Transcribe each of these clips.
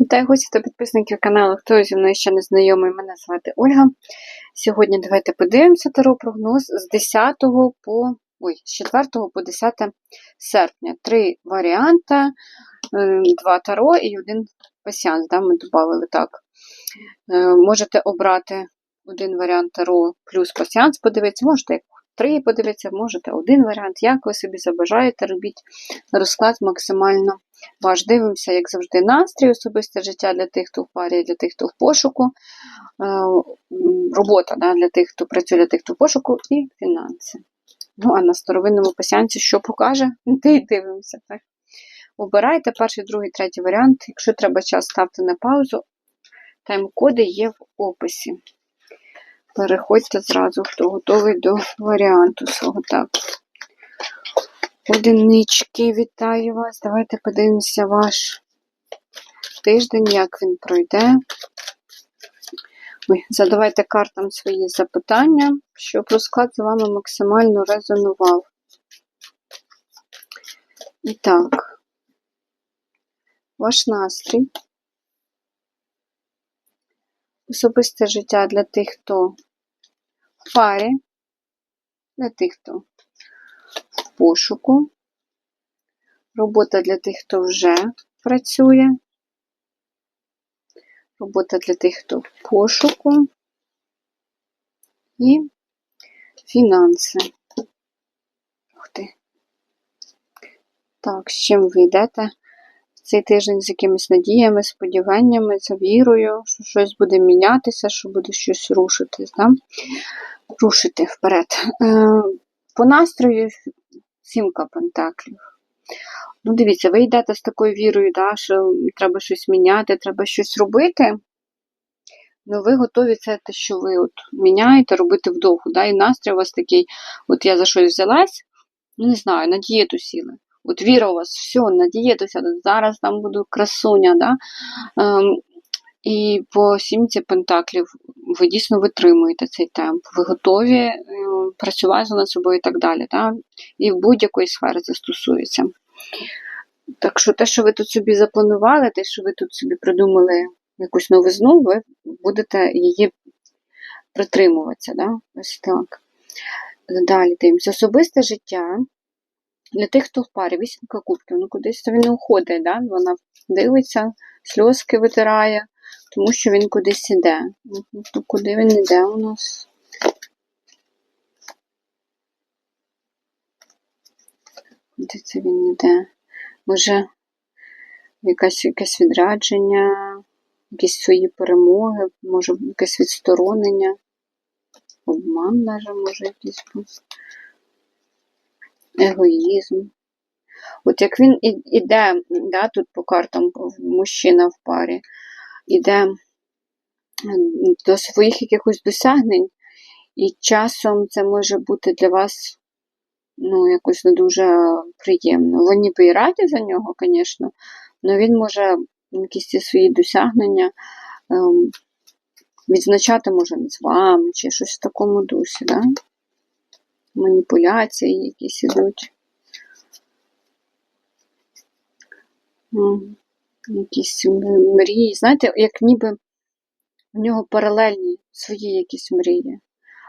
Вітаю гості та підписників каналу. Хто зі мною ще не знайомий, мене звати Ольга. Сьогодні давайте подивимося таро прогноз з 10 по ой, з 4 по 10 серпня. Три варіанти, е, два таро і один пасіанс. Да, ми додали так. Е, Можете обрати один варіант таро плюс пасіанс подивитися, можете як три подивитися, можете один варіант, як ви собі забажаєте, робіть розклад максимально ваш. Дивимося, як завжди, настрій, особисте життя для тих, хто в парі, для тих, хто в пошуку, е, робота да, для тих, хто працює, для тих, хто в пошуку, і фінанси. Ну, а на старовинному пасіанці що покаже, те й дивимося. так. Обирайте перший, другий, третій варіант. Якщо треба час, ставте на паузу. Тайм-коди є в описі. Переходьте зразу, хто готовий до варіанту свого. Так. Одинички, вітаю вас. Давайте подивимося ваш тиждень, як він пройде. Ой, задавайте картам свої запитання, щоб розклад з вами максимально резонував. І так, ваш настрій. Особисте життя для тих, хто в парі, для тих, хто в пошуку, робота для тих, хто вже працює, робота для тих, хто в пошуку і фінанси. Ух ти. Так, з чим ви йдете? Цей тиждень з якимись надіями, сподіваннями, за вірою, що щось буде мінятися, що буде щось рушитись, да? рушити вперед. Е, По настрою сімка пентаклів. Ну, дивіться, ви йдете з такою вірою, да, що треба щось міняти, треба щось робити. Ну, ви готові це те, що ви от міняєте, робити вдовгу. Да? І настрій у вас такий, от я за щось взялась, ну не знаю, на дієту сіли. От віра у вас, все, на дієту сяду, зараз там буду красуня. Да? Ем, і по сімці пентаклів ви дійсно витримуєте цей темп. Ви готові е, працювати над собою і так далі. Да? І в будь-якої сфери це стосується. Так що те, що ви тут собі запланували, те, що ви тут собі придумали якусь новизну, ви будете її притримуватися. Да? Ось так. Далі дивимося. Особисте життя. Для тих, хто в парі, вісімка кубків, ну кудись він не уходить, да? вона дивиться, сльозки витирає, тому що він кудись іде. Ну, то куди він іде у нас? Куди це він іде? Може, якась, якесь відрадження, якісь свої перемоги, може якесь відсторонення, обман навіть може якийсь. Егоїзм. От як він іде, да, тут по картам мужчина в парі, іде до своїх якихось досягнень, і часом це може бути для вас ну, якось не дуже приємно. Ви ніби і раді за нього, звісно, але він може якісь ці свої досягнення ем, відзначати може з вами, чи щось в такому дусі, да? Маніпуляції якісь ідуть. Якісь мрії. Знаєте, як ніби в нього паралельні свої якісь мрії.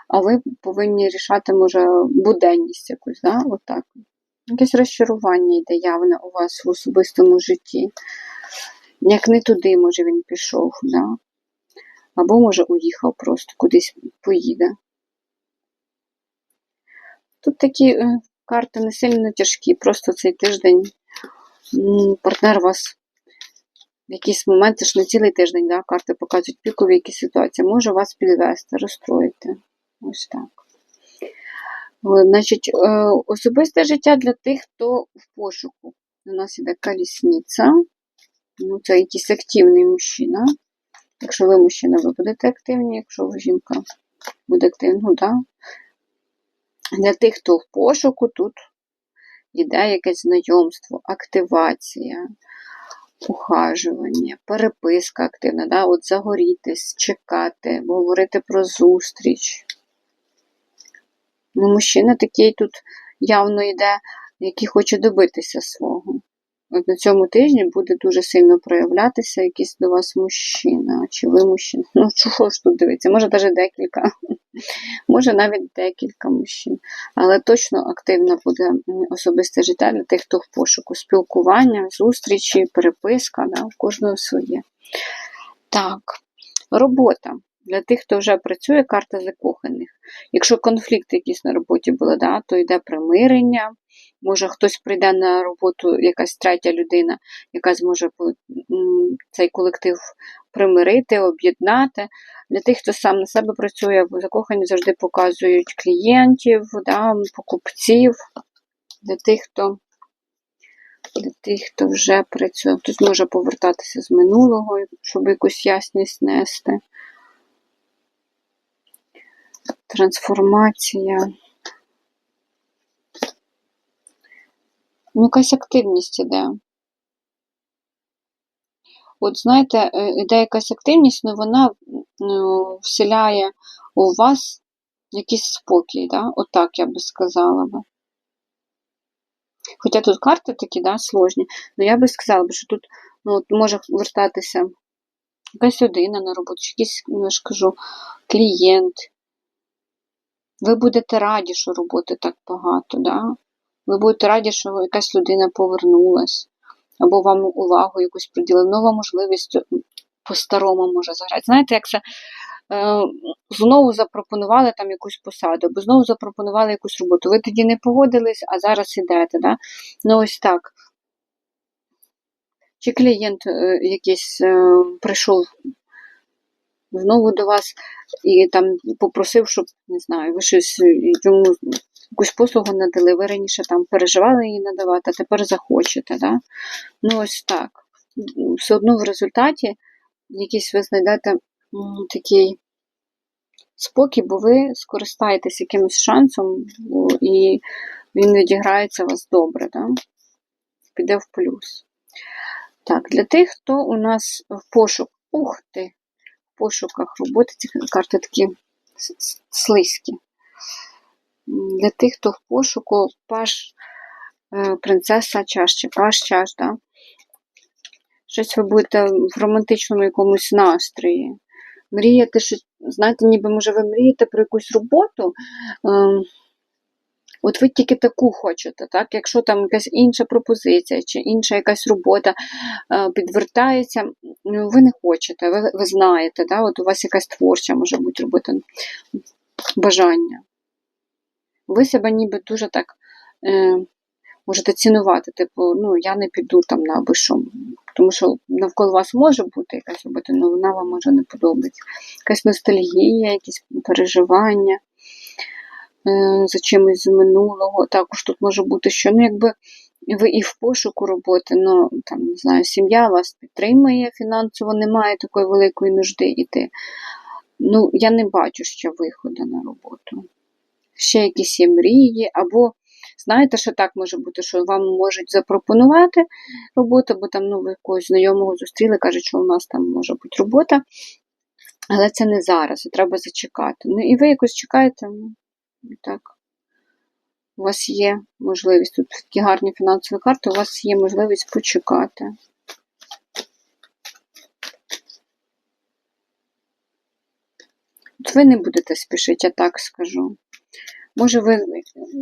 А ви повинні рішати, може, буденність якусь, да? Отак. Якесь розчарування йде явне у вас в особистому житті. Як не туди, може, він пішов, да? або, може, уїхав просто, кудись поїде. Тут такі е, карти не сильно тяжкі, просто цей тиждень партнер вас в якийсь момент, це ж не цілий тиждень, да, карти показують пікові якісь ситуації, може вас підвести, розстроїти. Ось так. Е, Значить, е, особисте життя для тих, хто в пошуку. У нас іде колісниця. Ну, це якийсь активний мужчина. Якщо ви мужчина, ви будете активні, якщо ви жінка буде активна, ну так. Для тих, хто в пошуку, тут йде якесь знайомство, активація, ухажування, переписка активна, да? от загорітись, чекати, говорити про зустріч. Ну, мужчина такий тут явно йде, який хоче добитися свого. От на цьому тижні буде дуже сильно проявлятися якийсь до вас мужчина. Чи ви мужчина? Ну, чого ж тут дивиться? Може, навіть декілька. Може, навіть декілька мужчин. Але точно активно буде особисте життя для тих, хто в пошуку. Спілкування, зустрічі, переписка, да, у кожного своє. Так, робота. Для тих, хто вже працює, карта закоханих. Якщо конфлікт якийсь на роботі були, да, то йде примирення. Може, хтось прийде на роботу, якась третя людина, яка зможе цей колектив примирити, об'єднати. Для тих, хто сам на себе працює, закохані завжди показують клієнтів, да, покупців. Для тих, хто для тих, хто вже працює, хтось може повертатися з минулого, щоб якусь ясність нести. Трансформація. Ну, якась активність іде. От знаєте, е, іде якась активність, але вона ну, вселяє у вас якийсь спокій, да? Отак я би сказала би. Хоча тут карти такі, да, сложні, але я би сказала, що тут ну, може вертатися якась людина на роботу, якийсь, ну, я ж кажу, клієнт. Ви будете раді, що роботи так багато, да? Ви будете раді, що якась людина повернулась, або вам увагу якусь приділив, нова можливість по-старому може заграти. Знаєте, як це е, знову запропонували там якусь посаду, або знову запропонували якусь роботу. Ви тоді не погодились, а зараз ідете. Да? Ну ось так. Чи клієнт е, якийсь е, прийшов знову до вас і там попросив, щоб, не знаю, ви щось е, йому якусь послугу надали, ви раніше там переживали її надавати, а тепер захочете. Да? Ну, ось так. Все одно в результаті якийсь ви знайдете такий спокій, бо ви скористаєтесь якимось шансом, і він відіграється вас добре, да? піде в плюс. Так, для тих, хто у нас в пошук, ух ти, пошуках роботи, ці карти такі слизькі. Для тих, хто в пошуку, паш е, принцеса чаш чи паш чаш, да? щось ви будете в романтичному якомусь настрої. Мрієте, що, знаєте, ніби може ви мрієте про якусь роботу. От ви тільки таку хочете, так? Якщо там якась інша пропозиція чи інша якась робота е, підвертається, ну, ви не хочете, ви, ви знаєте, да? от у вас якась творча може бути робота, бажання. Ви себе ніби дуже так е, можете цінувати, типу, ну, я не піду там на аби що. Тому що навколо вас може бути якась робота, але вона вам може не подобається. Якась ностальгія, якісь переживання за чимось з минулого. Також тут може бути, що ну, якби ви і в пошуку роботи, ну там не знаю, сім'я вас підтримує фінансово, немає такої великої нужди йти. Ну, я не бачу ще виходу на роботу. Ще якісь є мрії, або знаєте, що так може бути, що вам можуть запропонувати роботу, бо там ну, ви якогось знайомого зустріли, кажуть, що у нас там може бути робота, але це не зараз, і треба зачекати. Ну і ви якось чекаєте, ну, так. У вас є можливість, тут такі гарні фінансові карти, у вас є можливість почекати. От ви не будете спішити, я так скажу. Може, ви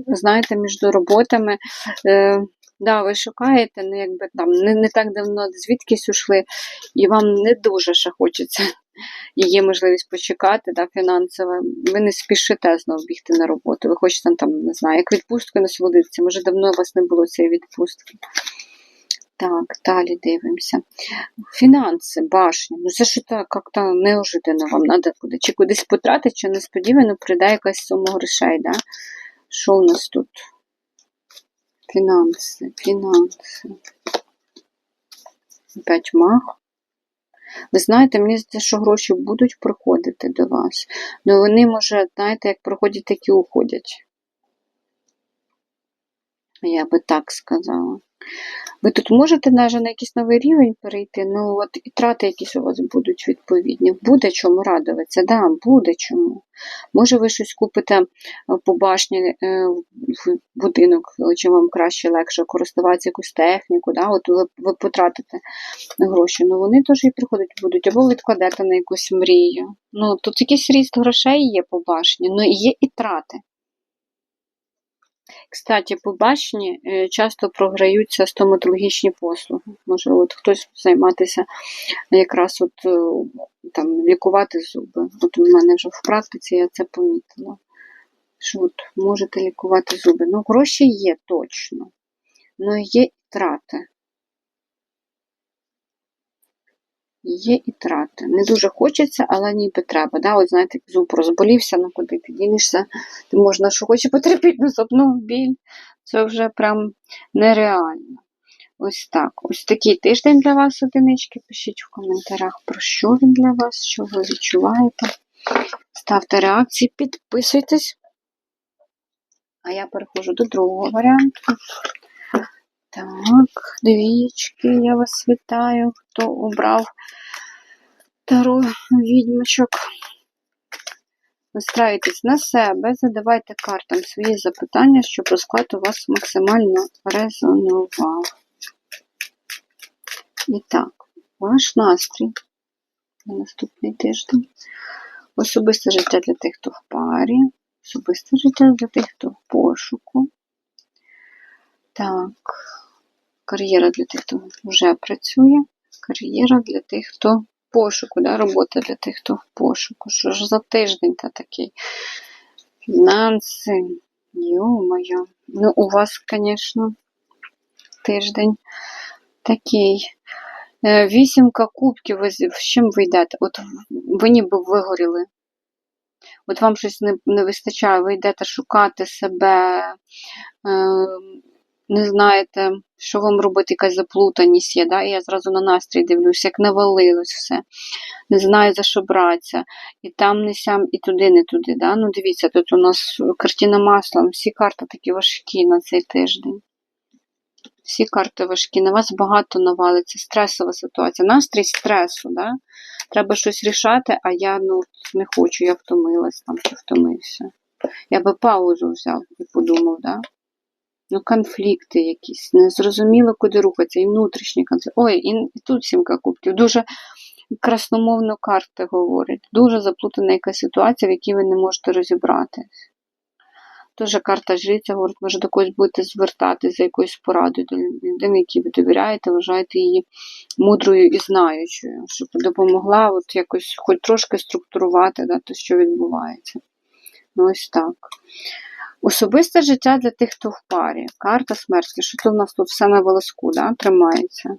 знаєте, між роботами, е, да, ви шукаєте, ну якби там не, не так давно звідкись ушли, і вам не дуже ще хочеться. І є можливість почекати, да, фінансово. Ви не спішите знову бігти на роботу. Ви хочете там, не знаю, як відпустку насолодитися. Може, давно у вас не було цієї відпустки. Так, далі дивимося. Фінанси, башня. Ну це ж так, як-то неожиданно вам треба буде. Чи кудись потратити, чи несподівано прийде якась сума грошей, да? Що у нас тут? Фінанси, фінанси. Опять мах. Ви знаєте, мені здається, що гроші будуть приходити до вас. Ну вони, може, знаєте, як приходять, так і уходять. Я би так сказала. Ви тут можете навіть на якийсь новий рівень перейти, ну от і трати якісь у вас будуть відповідні. Буде чому радуватися, да, буде чому. Може, ви щось купите е, по башні е, в будинок, чи вам краще легше користуватися якусь техніку, да, от ви, ви потратите гроші, ну вони теж і приходять будуть, або відкладете на якусь мрію. Ну, тут якийсь ріст грошей є по башні, ну і є і трати. Кстати, по башні е, часто програються стоматологічні послуги. Може, от хтось займатися якраз от е, там лікувати зуби. От у мене вже в практиці я це помітила. Що от можете лікувати зуби. Ну, гроші є точно, але є і трати. Є і трати. Не дуже хочеться, але ніби треба. Да? От знаєте, зуб розболівся, ну куди підійнешся, ти можна, що хоче потерпіти на зубну біль. Це вже прям нереально. Ось так. Ось такий тиждень для вас, одинички. Пишіть в коментарях, про що він для вас, що ви відчуваєте. Ставте реакції, підписуйтесь. А я переходжу до другого варіанту. Так, двічки, я вас вітаю, хто обрав таро відьмочок. Настраюйтесь на себе, задавайте картам свої запитання, щоб розклад у вас максимально резонував. І так, ваш настрій на наступний тиждень. Особисте життя для тих, хто в парі, особисте життя для тих, хто в пошуку. Так, кар'єра для тих, хто вже працює, кар'єра для тих, хто в пошуку, да, робота для тих, хто в пошуку. Що ж за тиждень та такий? Фінанси, йо-моє. Ну, у вас, звісно, тиждень такий. Е, вісімка кубків, ви з чим ви йдете? От ви ніби вигоріли. От вам щось не не вистачає, ви йдете шукати себе, е, не знаєте, що вам робити, якась заплутаність є. Да? І я зразу на настрій дивлюсь, як навалилось все. Не знаю, за що братися. І там не сям, і туди, не туди. Да? Ну, дивіться, тут у нас картина маслом, всі карти такі важкі на цей тиждень. Всі карти важкі, на вас багато навалиться, стресова ситуація. Настрій стресу, да? треба щось рішати, а я ну, не хочу, я втомилась там чи втомився. Я би паузу взяв і подумав, да? Ну, конфлікти якісь, незрозуміло, куди рухатися, і внутрішні конфлікти. Ой, і, тут сімка кубків. Дуже красномовно карти говорять. Дуже заплутана якась ситуація, в якій ви не можете розібратись. Теж карта жриця говорить, може до когось будете звертатися за якоюсь порадою до людини, якій ви довіряєте, вважаєте її мудрою і знаючою, щоб допомогла от якось хоч трошки структурувати да, те, що відбувається. Ну, ось так. Особисте життя для тих, хто в парі. Карта смерті. Що це в нас тут все на волоску да, тримається?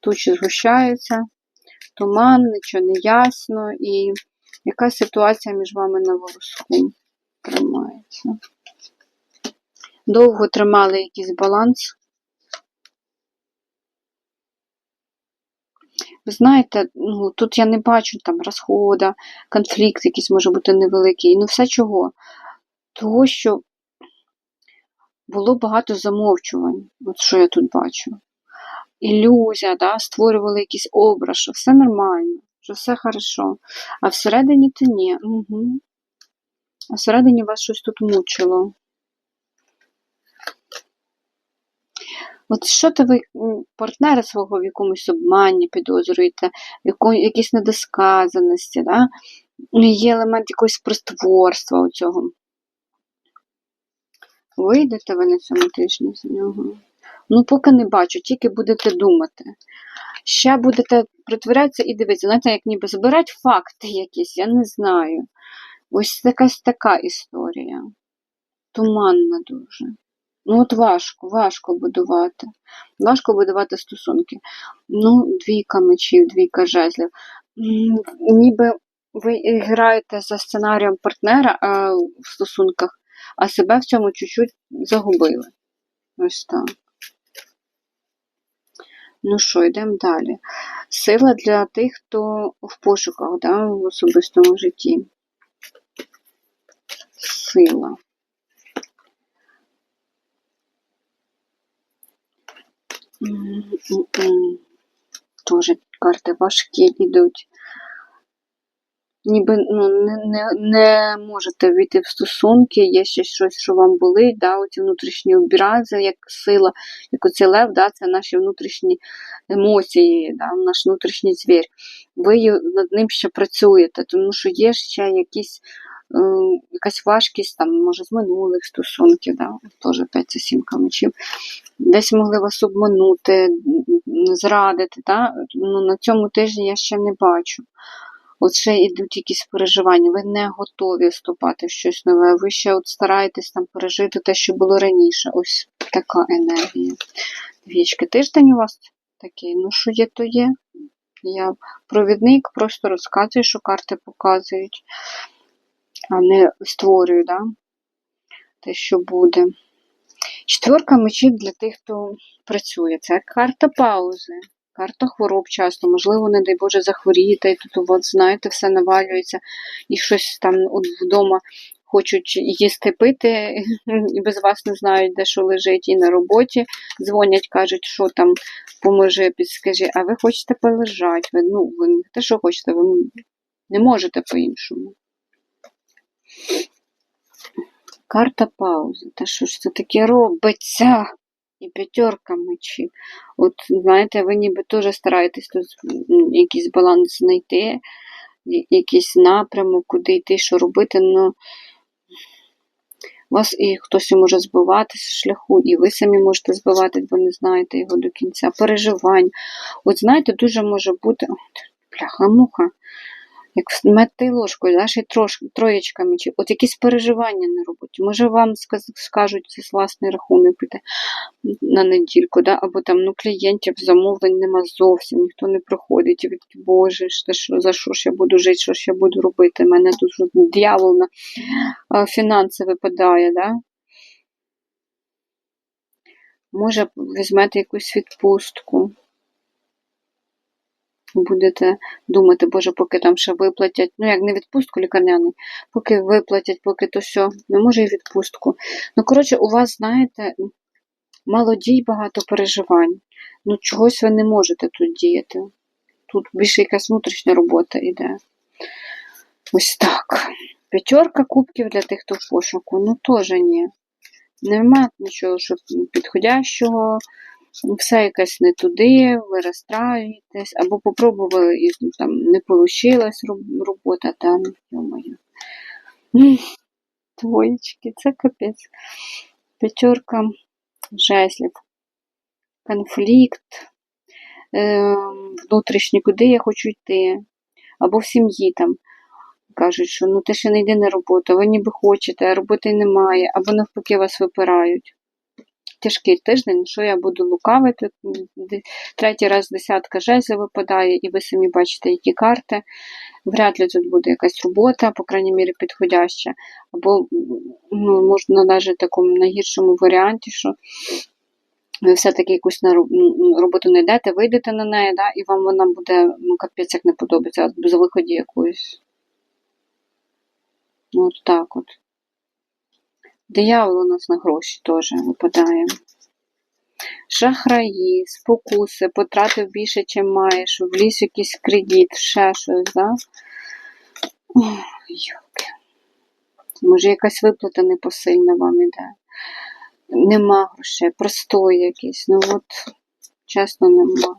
Тучі згущаються, туман, нічого не ясно, і якась ситуація між вами на волоску тримається. Довго тримали якийсь баланс. Ви знаєте, ну, тут я не бачу там розхода, конфлікт якийсь може бути невеликий. Ну, все чого? Того, що було багато замовчувань, от що я тут бачу. Ілюзія, да, створювали якийсь образ, що все нормально, що все хорошо. А всередині то ні. Угу. А всередині вас щось тут мучило. От що то ви партнера свого в якомусь обмані підозрюєте, в якійсь недосказаності, да? є елемент якогось простворства у цього. Вийдете ви на цьому тижні з нього? Ну, поки не бачу, тільки будете думати. Ще будете притворятися і дивитися, знаєте, як ніби збирати факти якісь, я не знаю. Ось якась така історія. Туманна дуже. Ну, от важко, важко будувати. Важко будувати стосунки. Ну, двійка мечів, двійка жезлів. Ніби ви граєте за сценарієм партнера а, в стосунках, а себе в цьому чуть-чуть загубили. Ось так. Ну що, йдемо далі. Сила для тих, хто в пошуках да, в особистому житті. Сила. Тоже карти важкі йдуть. Ніби ну, не, не, не можете війти в стосунки, є ще щось, що вам болить, да, оці внутрішні образи, як сила, як оцей лев, да, це наші внутрішні емоції, да, наш внутрішній звір. Ви над ним ще працюєте, тому що є ще якісь, е, якась важкість, там, може, з минулих стосунків, да, теж 5 це сімка мечів. Десь могли вас обманути, зрадити. Да? Ну, на цьому тижні я ще не бачу. От ще йдуть якісь переживання, ви не готові вступати в щось нове, ви ще от стараєтесь там пережити те, що було раніше. Ось така енергія. Двічки. Тиждень у вас такий, ну що є, то є. Я провідник, просто розказую, що карти показують, а не створюю, да? те, що буде. Четверка мечів для тих, хто працює. Це карта паузи, карта хвороб часто. Можливо, не дай Боже, захворієте, і тут, от, знаєте, все навалюється, і щось там от вдома хочуть їсти пити, і без вас не знають, де що лежить, і на роботі дзвонять, кажуть, що там поможи, підскажи, а ви хочете полежати. Ви, ну, ви не те, що хочете, ви не можете по-іншому. Карта паузи. Та що ж це таке робиться? І п'ятерка мечів. От, знаєте, ви ніби теж стараєтесь тут якийсь баланс знайти, якийсь напрямок, куди йти, що робити, ну вас і хтось може збивати з шляху, і ви самі можете збивати, бо не знаєте його до кінця. Переживань. От знаєте, дуже може бути. Бляха-муха. Як мети ложкою, знаєш, трош, троєчками, чи от якісь переживання на роботі. Може, вам скажуть з власний рахунок на недільку, да? або там ну, клієнтів замовлень нема зовсім, ніхто не приходить. І такі, боже, що, за що ж я буду жити, що ж я буду робити? Мене тут дьявол на фінанси випадає. Да? Може, візьмете якусь відпустку. Будете думати, боже, поки там ще виплатять, ну як не відпустку лікарняний, поки виплатять, поки то все, не може і відпустку. Ну, коротше, у вас, знаєте, мало дій, багато переживань. Ну, чогось ви не можете тут діяти. Тут більше якась внутрішня робота йде. Ось так. П'ятерка кубків для тих, хто в пошуку. Ну, теж ні. Нема нічого, що підходящого, все якесь не туди, ви розстраюєтесь, або попробували і там не вийшла робота, там, йомаю. Двоєчки, це капець. П'ятерка жезлів. Конфлікт, е, внутрішній, куди я хочу йти, або в сім'ї там. Кажуть, що ну ти ще не йди на роботу, ви ніби хочете, а роботи немає, або навпаки вас випирають. Тяжкий тиждень, що я буду лукавити. Третій раз десятка жезлів випадає, і ви самі бачите, які карти. Вряд ли тут буде якась робота, по крайній мірі, підходяща. Або ну, можна навіть такому найгіршому варіанті, що ви все-таки якусь на роботу не йдете, вийдете на неї, да, і вам вона буде ну, капець як не подобається, без виході якоїсь. Ну, от так от. Диявол у нас на гроші теж випадає. Шахраї, спокуси, потратив більше, чим маєш, вліз якийсь кредит, ще щось, да? Ой. Може, якась виплата непосильна вам іде. Нема грошей, простой якийсь. Ну от, чесно, нема.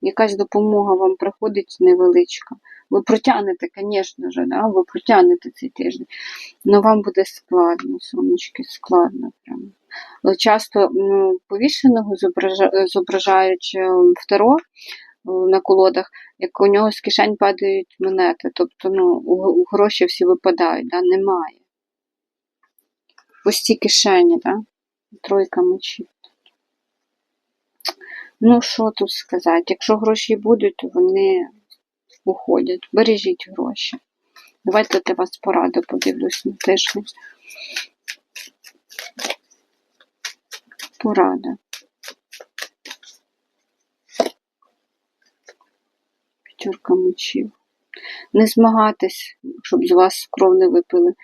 Якась допомога вам приходить невеличка. Ви протягнете, звісно ж, да? ви протягнете цей тиждень. Але вам буде складно, сонечки, складно прямо. Часто ну, повішеного зобража- зображають е, в таро е, на колодах, як у нього з кишень падають монети. Тобто ну, гроші всі випадають, да? немає. Пусті кишені, да? тройка мечів. Ну, що тут сказати? Якщо гроші будуть, то вони уходять. Бережіть гроші. Давайте для вас пораду подивлюсь на тиждень. Порада. П'ятерка мечів. Не змагатись, щоб з вас кров не випили.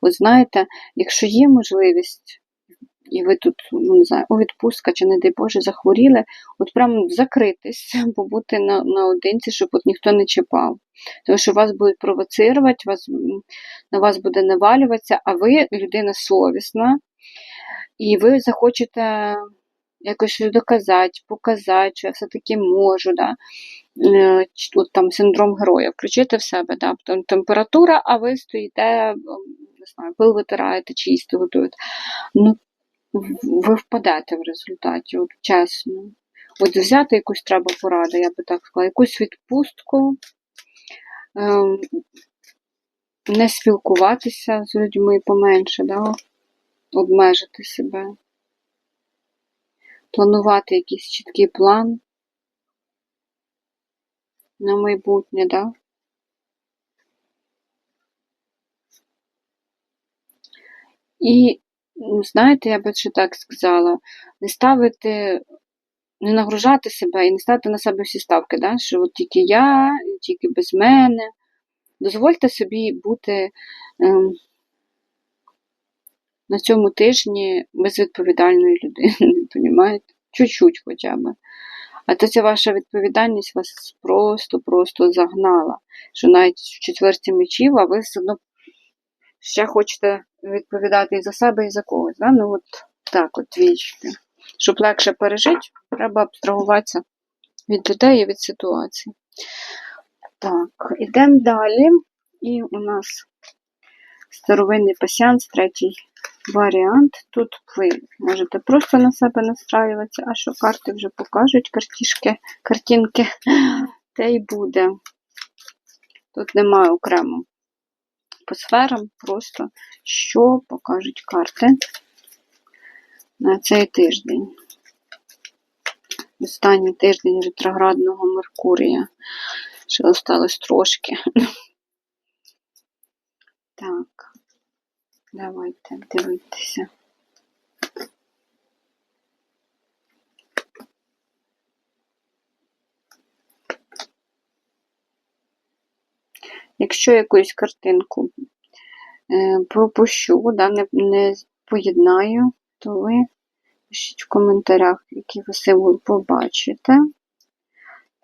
От знаєте, якщо є можливість і ви тут, ну не знаю, у відпустка чи, не дай Боже, захворіли, от прямо закритись, побути на, наодинці, щоб от ніхто не чіпав. Тому що вас будуть провоцирувати, вас, на вас буде навалюватися, а ви людина совісна, і ви захочете якось доказати, показати, що я все-таки можу. Да? Е, От там синдром героя включити в себе, да? температура, а ви стоїте, не знаю, пил витираєте, чисто готуєте. Ну, ви впадете в результаті, от чесно. От взяти якусь треба пораду, я би так сказала, якусь відпустку, ем, не спілкуватися з людьми поменше, да? обмежити себе, планувати якийсь чіткий план на майбутнє, да? І, знаєте, я би ще так сказала, не ставити, не нагружати себе і не ставити на себе всі ставки, да? що от тільки я, тільки без мене. Дозвольте собі бути ем, на цьому тижні безвідповідальною людиною, розумієте? Чуть-чуть хоча б. А то ця ваша відповідальність вас просто-просто загнала. Що навіть в четверті мечів, а ви все одно ще хочете відповідати і за себе, і за когось. Да? Ну от так от двічки. Щоб легше пережити, треба абстрагуватися від людей і від ситуації. Так, ідемо далі. І у нас старовинний пасіанс, третій варіант. Тут ви можете просто на себе настраюватися, а що карти вже покажуть картішки, картинки, те й буде. Тут немає окремо по сферам, просто що покажуть карти на цей тиждень. Останній тиждень ретроградного Меркурія. Ще осталось трошки. Так, давайте дивитися. Якщо якусь картинку е, пропущу, да, не, не поєднаю, то ви пишіть в коментарях, які ви символ побачите.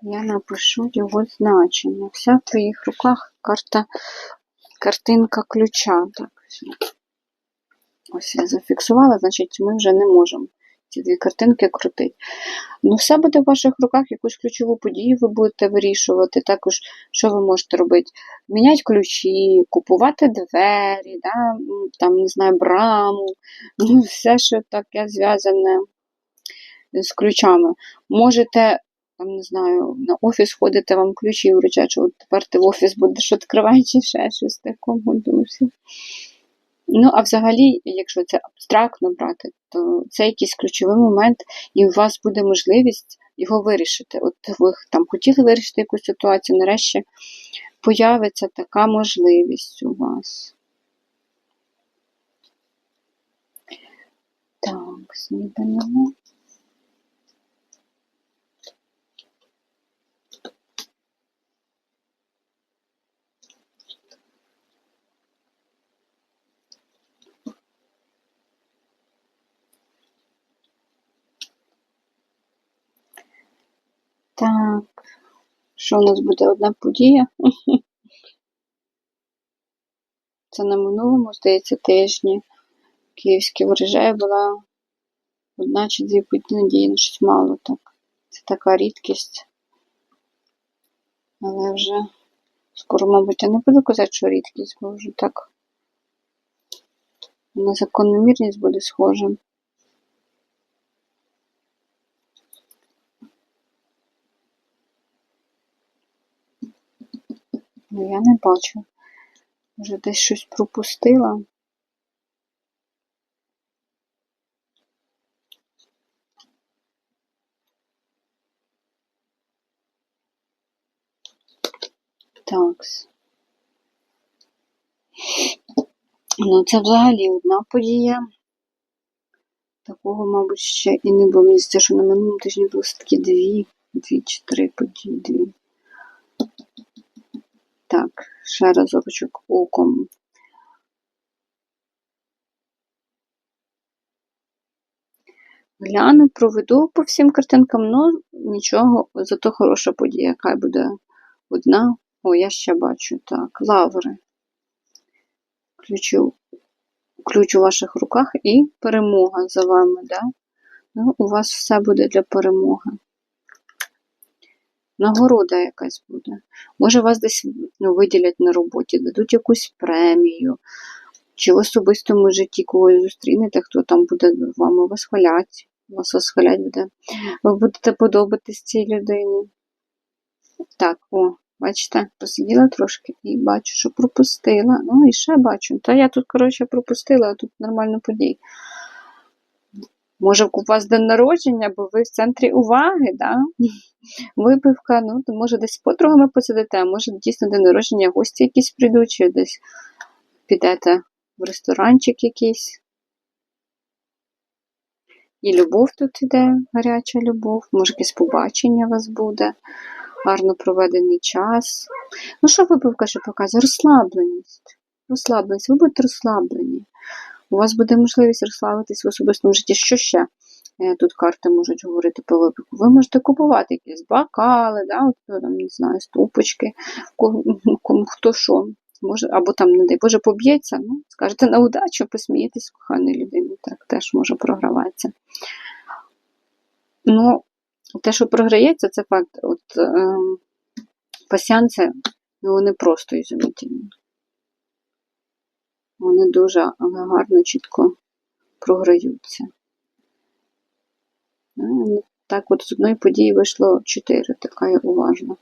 Я напишу його значення. Вся в твоїх руках карта, картинка ключа. Так, Ось я зафіксувала, значить, ми вже не можемо ці дві картинки крутити. Ну, все буде в ваших руках, якусь ключову подію ви будете вирішувати. Також, що ви можете робити? Міняти ключі, купувати двері, да? там, не знаю, браму, ну, все, що таке зв'язане з ключами. Можете. Там, не знаю, на офіс ходите, вам ключі вручать, що от тепер ти в офіс будеш відкривати чи ще щось такому дусі. Ну, а взагалі, якщо це абстрактно брати, то це якийсь ключовий момент, і у вас буде можливість його вирішити. От ви там хотіли вирішити якусь ситуацію, нарешті появиться така можливість у вас. Так, знімемо. Так, що у нас буде одна подія? Це на минулому, здається, тижні. Київський врожай була одна чи дві події, ну щось мало так. Це така рідкість. Але вже скоро, мабуть, я не буду казати, що рідкість, бо вже так на закономірність буде схожим. Ну, я не бачу. Вже десь щось пропустила. Такс. Ну, це взагалі одна подія. Такого, мабуть, ще і не було. Мені здається, що на минулому тижні було все-таки дві, дві чи три події, дві. Так, ще разочок оком. гляну, проведу по всім картинкам, ну нічого, зато хороша подія, яка буде одна. О, я ще бачу. Так, лаври. Ключу, ключ у ваших руках і перемога за вами, да? Ну, у вас все буде для перемоги. Нагорода якась буде. Може, вас десь ну, виділять на роботі, дадуть якусь премію, чи в особистому житті когось зустрінете, хто там буде вами восхваляти. Вас восхвалять буде. Ви будете подобатись цій людині. Так, о, бачите, посиділа трошки і бачу, що пропустила. Ну і ще бачу. Та я тут, коротше, пропустила, а тут нормально подій. Може, у вас день народження, бо ви в центрі уваги, да? випивка, ну, то може десь з подругами посидите, а може дійсно день народження, гості якісь прийдуть, чи десь підете в ресторанчик якийсь. І любов тут іде, гаряча любов, може якесь побачення у вас буде, гарно проведений час. Ну, що випивка ще показує? Розслабленість. Розслабленість, ви будете розслаблені. У вас буде можливість розслабитись в особистому житті. Що ще? Е, Тут карти можуть говорити про випивку. Ви можете купувати якісь бокали, да, от, там, не знаю, ступочки, кому, хто що. Може, або там, не дай Боже, поб'ється, ну, скажете на удачу, посмієтесь з коханою людиною, так теж може програватися. Ну, те, що програється, це факт. От е, пасіанці, ну, вони просто ізумітельні. Вони дуже гарно, чітко програються. Ну, Так от з одної події вийшло 4, така я уважна.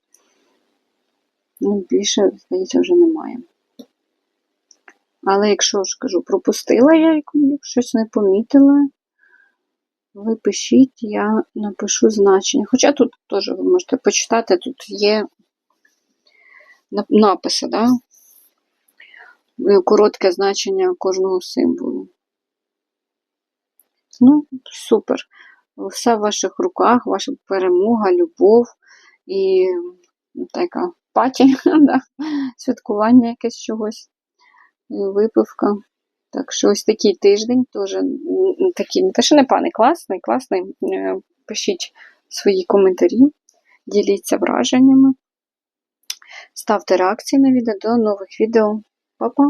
Ну, більше, здається, вже немає. Але якщо ж кажу, пропустила я щось не помітила, ви пишіть, я напишу значення. Хоча тут теж ви можете почитати, тут є написи, да? Коротке значення кожного символу. Ну, супер. Все в ваших руках, ваша перемога, любов і така паті, да? святкування якесь чогось, випивка. Так що ось такий тиждень теж такий, те, що не паний, класний, класний. Пишіть свої коментарі, діліться враженнями, ставте реакції на відео. До нових відео. Па-па!